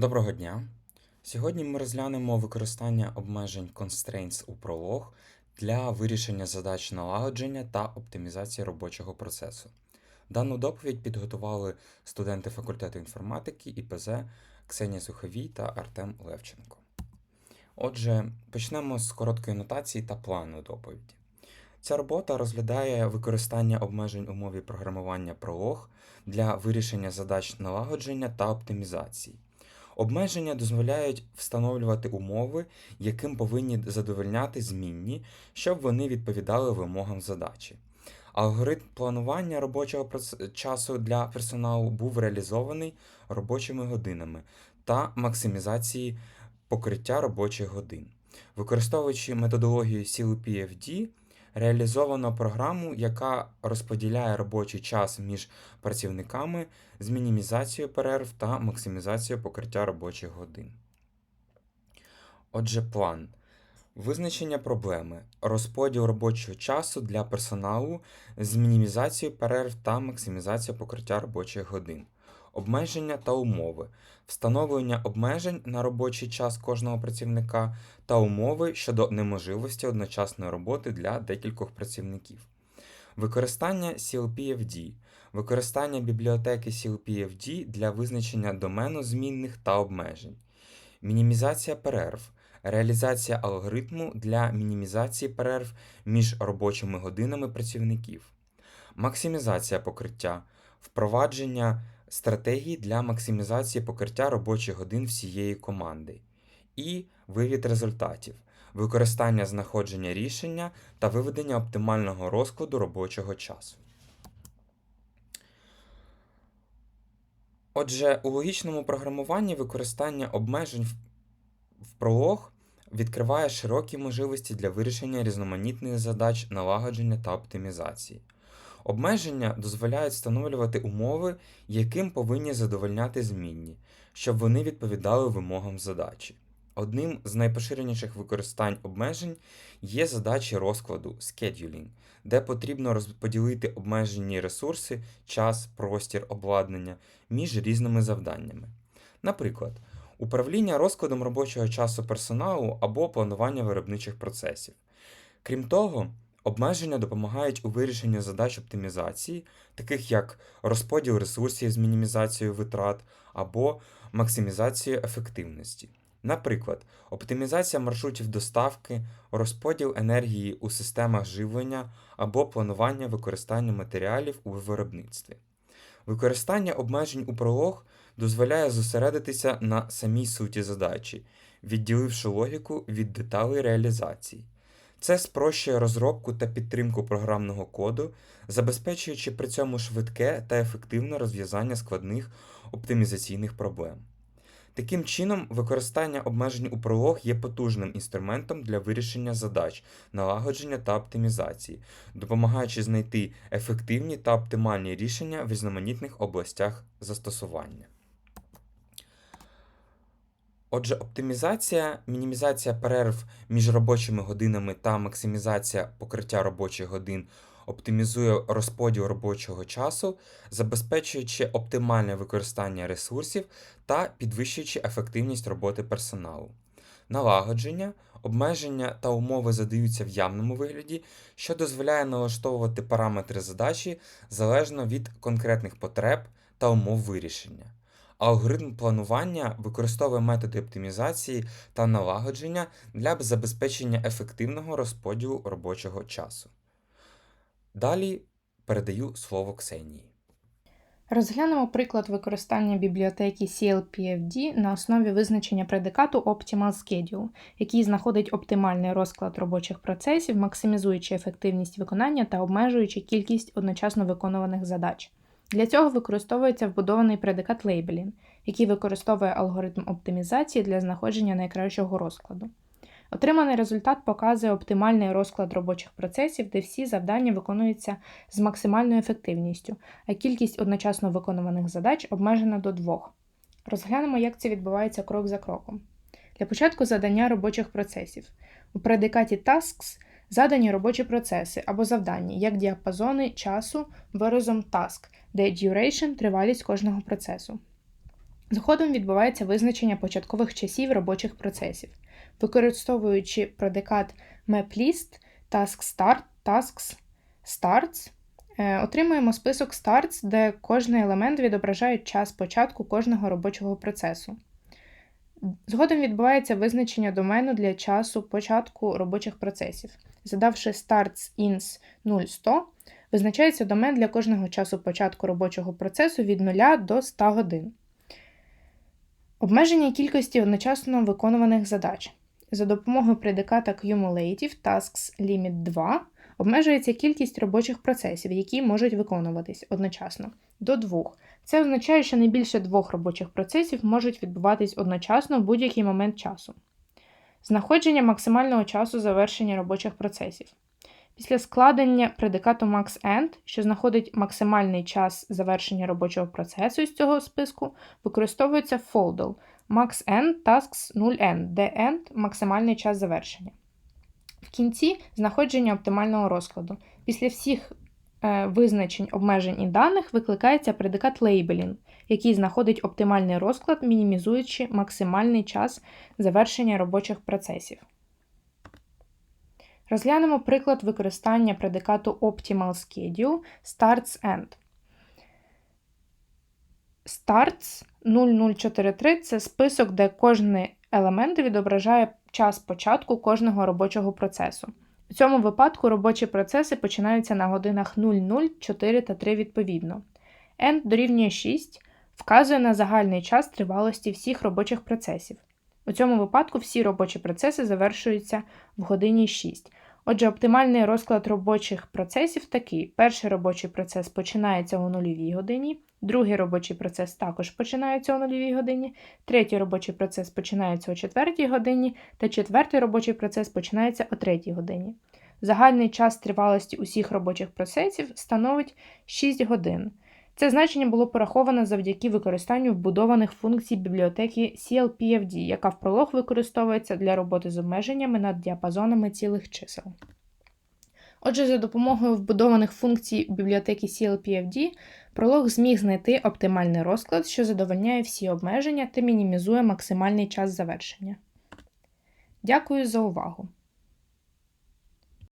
Доброго дня! Сьогодні ми розглянемо використання обмежень Constraints у пролог для вирішення задач налагодження та оптимізації робочого процесу. Дану доповідь підготували студенти факультету інформатики ІПЗ Ксенія Суховій та Артем Левченко. Отже, почнемо з короткої нотації та плану доповіді. Ця робота розглядає використання обмежень у мові програмування пролог для вирішення задач налагодження та оптимізації. Обмеження дозволяють встановлювати умови, яким повинні задовольняти змінні, щоб вони відповідали вимогам задачі. Алгоритм планування робочого часу для персоналу був реалізований робочими годинами та максимізації покриття робочих годин. Використовуючи методологію CLPFD, реалізовано програму, яка розподіляє робочий час між працівниками з мінімізацією перерв та максимізацією покриття робочих годин. Отже, план. Визначення проблеми. Розподіл робочого часу для персоналу з мінімізацією перерв та максимізацією покриття робочих годин. Обмеження та умови. Встановлення обмежень на робочий час кожного працівника та умови щодо неможливості одночасної роботи для декількох працівників. Використання CLPFD. Використання бібліотеки CLPFD для визначення домену змінних та обмежень. Мінімізація перерв. Реалізація алгоритму для мінімізації перерв між робочими годинами працівників. Максимізація покриття. Впровадження стратегій для максимізації покриття робочих годин всієї команди. І вивід результатів. Використання знаходження рішення та виведення оптимального розкладу робочого часу. Отже, у логічному програмуванні використання обмежень в пролог відкриває широкі можливості для вирішення різноманітних задач налагодження та оптимізації. Обмеження дозволяють встановлювати умови, яким повинні задовольняти змінні, щоб вони відповідали вимогам задачі. Одним з найпоширеніших використань обмежень є задачі розкладу scheduling, де потрібно розподілити обмежені ресурси, час, простір, обладнання між різними завданнями. Наприклад, управління розкладом робочого часу персоналу або планування виробничих процесів. Крім того, обмеження допомагають у вирішенні задач оптимізації, таких як розподіл ресурсів з мінімізацією витрат або максимізацією ефективності. Наприклад, оптимізація маршрутів доставки, розподіл енергії у системах живлення або планування використання матеріалів у виробництві. Використання обмежень у пролог дозволяє зосередитися на самій суті задачі, відділивши логіку від деталей реалізації. Це спрощує розробку та підтримку програмного коду, забезпечуючи при цьому швидке та ефективне розв'язання складних оптимізаційних проблем. Таким чином, використання обмежень у пролог є потужним інструментом для вирішення задач, налагодження та оптимізації, допомагаючи знайти ефективні та оптимальні рішення в різноманітних областях застосування. Отже, оптимізація, мінімізація перерв між робочими годинами та максимізація покриття робочих годин оптимізує розподіл робочого часу, забезпечуючи оптимальне використання ресурсів та підвищуючи ефективність роботи персоналу. Налагодження, обмеження та умови задаються в явному вигляді, що дозволяє налаштовувати параметри задачі залежно від конкретних потреб та умов вирішення. Алгоритм планування використовує методи оптимізації та налагодження для забезпечення ефективного розподілу робочого часу. Далі передаю слово Ксенії. Розглянемо приклад використання бібліотеки CLPFD на основі визначення предикату Optimal Schedule, який знаходить оптимальний розклад робочих процесів, максимізуючи ефективність виконання та обмежуючи кількість одночасно виконуваних задач. Для цього використовується вбудований предикат Labeling, який використовує алгоритм оптимізації для знаходження найкращого розкладу. Отриманий результат показує оптимальний розклад робочих процесів, де всі завдання виконуються з максимальною ефективністю, а кількість одночасно виконуваних задач обмежена до двох. Розглянемо, як це відбувається крок за кроком. Для початку задання робочих процесів. У предикаті Tasks задані робочі процеси або завдання, як діапазони часу виразом task, де duration тривалість кожного процесу. Згодом відбувається визначення початкових часів робочих процесів. Використовуючи предикат maplist, taskStart, tasks, starts, е, отримуємо список starts, де кожний елемент відображає час початку кожного робочого процесу. Згодом відбувається визначення домену для часу початку робочих процесів. Задавши starts ins 0100, визначається домен для кожного часу початку робочого процесу від 0 до 100 годин. Обмеження кількості одночасно виконуваних задач. За допомогою предиката Cumulative Tasks Limit 2 обмежується кількість робочих процесів, які можуть виконуватись одночасно, до двох. Це означає, що не більше двох робочих процесів можуть відбуватись одночасно в будь-який момент часу. Знаходження максимального часу завершення робочих процесів. Після складення предикату MaxEnd, що знаходить максимальний час завершення робочого процесу з цього списку, використовується FOLDL MaxEnd Tasks 0N, де End – максимальний час завершення. В кінці знаходження оптимального розкладу. Після всіх е, визначень, обмежень і даних викликається предикат Labeling, який знаходить оптимальний розклад, мінімізуючи максимальний час завершення робочих процесів. Розглянемо приклад використання предикату Optimal Schedule Starts End. Starts 0043 це список, де кожен елемент відображає час початку кожного робочого процесу. У цьому випадку робочі процеси починаються на годинах 00, 4 та 3 відповідно. End дорівнює 6 вказує на загальний час тривалості всіх робочих процесів. У цьому випадку всі робочі процеси завершуються в годині 6. Отже, оптимальний розклад робочих процесів такий: перший робочий процес починається о нульовій годині, другий робочий процес також починається о нульовій годині, третій робочий процес починається о четвертій годині, та четвертий робочий процес починається о третій годині. Загальний час тривалості усіх робочих процесів становить 6 годин. Це значення було пораховано завдяки використанню вбудованих функцій бібліотеки CLPFD, яка в пролог використовується для роботи з обмеженнями над діапазонами цілих чисел. Отже, за допомогою вбудованих функцій бібліотеки CLPFD пролог зміг знайти оптимальний розклад, що задовольняє всі обмеження та мінімізує максимальний час завершення. Дякую за увагу!